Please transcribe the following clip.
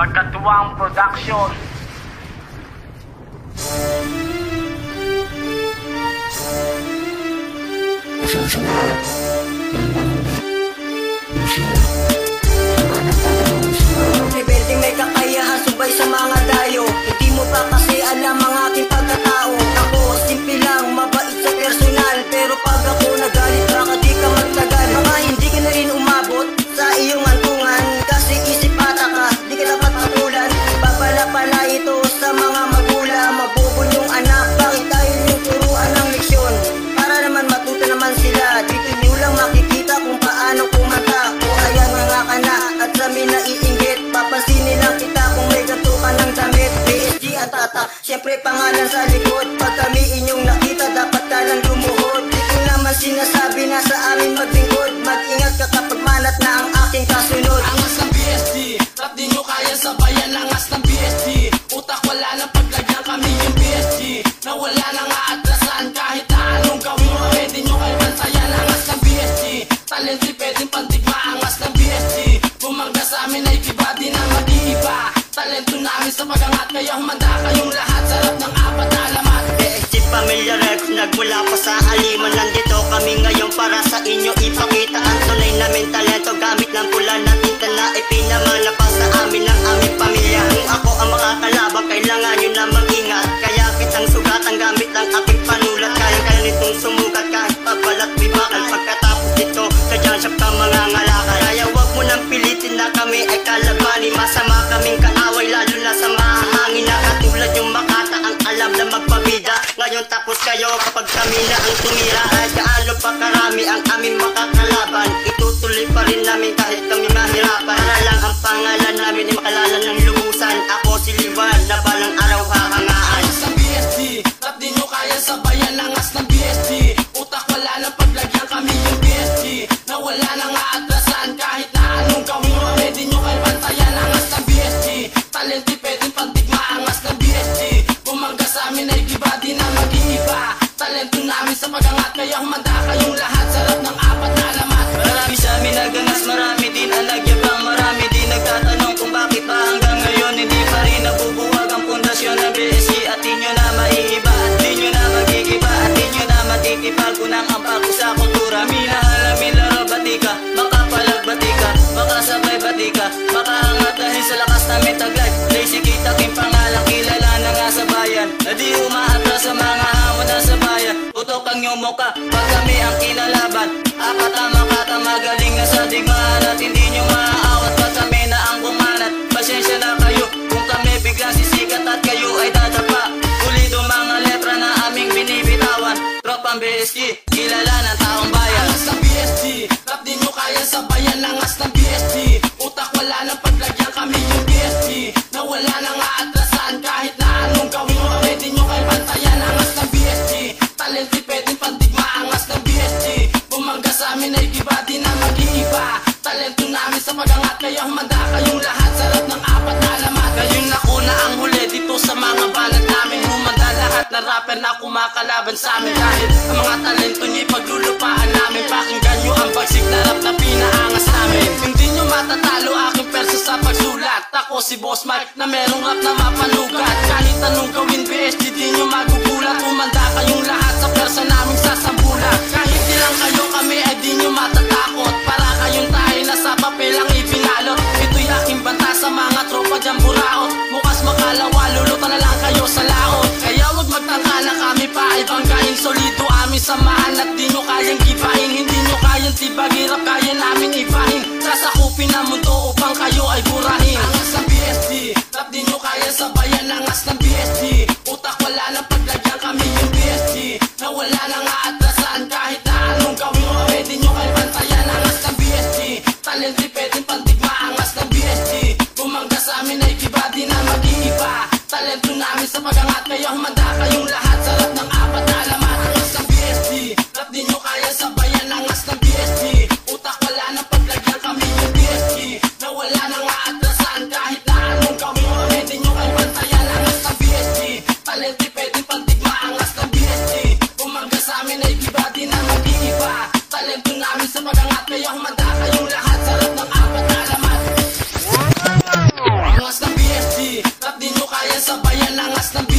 Magkatuwang Production. Production. BSD Na wala nang aatrasan Kahit na anong gawin Pwede nyo kayo bantayan Angas ng BSD Talent di pwedeng pantigma Angas ng BSD Bumangga sa amin ay iba di na mag-iiba Talento namin sa pagangat. Kaya humanda kayong lahat. Sarap ng apat na alamat PSG Pamilya Rex Nagmula pa sa aliman Nandito kami ngayon para sa inyo. Ipakita ang tunay namin talento kayo kapag kami na ang tumira. Ay gaano pa karami ang aming makakalaban. Itutuloy pa rin namin kahit kami mahirapan. Para lang ang pangalan namin ay makalala ng lubusan Ako si Liwan Kaya humanda kayong lahat Sarap ng apat na alamat. Marami sa amin nagangas, marami din ang nagyabang Marami din nagtatanong kung bakit pa hanggang ngayon Hindi pa rin nabubuwag ang pundasyon ng BSC At di nyo na maiiba, at di na magigiba At di nyo na matitipag unang ampak ko sa kultura. Minahal namin laro batika, makapalag batika Makasabay batika, makaangat dahil sa lakas namin taglay Lazy kita king pangalang kilala na nga sa bayan. Na di umaatras sa mga hamon na sa bayan. Utok ang iyong muka, BSG, kilala ng taong bayan. Angas ng BSD Rap di nyo kaya sabayan Angas ng BSD Utak wala nang paglagyan kami yung na rapper na kumakalaban sa amin. Dahil ang mga talento nyo'y paglulupaan namin. Pakinggan nyo ang pagsik na rap na pinaangas namin. Hindi nyo matatalo aking perso sa pagsulat. Ako si Boss Mike na merong rap na mapanugat. Kahit anong gawin BSG di nyo magugulat. Humanda kayong lahat sa persa naming sasambulat. Kahit ilang kayo kami samahan at di nyo kayang gibain Hindi nyo kayang tibag hirap kaya namin ibahin Sasakupin ang mundo upang kayo ay burahin. Angas ng BSD Rap di nyo kaya sabayan. Angas ng BSD Utak wala nang paglagyan. Kami yung BSD Na wala nang aatrasan Kahit na anong gawin mo Pwede nyo kayo bantayan. Angas ng BSD Talent di pwedeng pantigma Angas ng BSD Bumangga sa amin ay iba di na mag-iiba Talento namin sa pagangat. Kaya humanda kayong lahat sabayan Angas ng BSD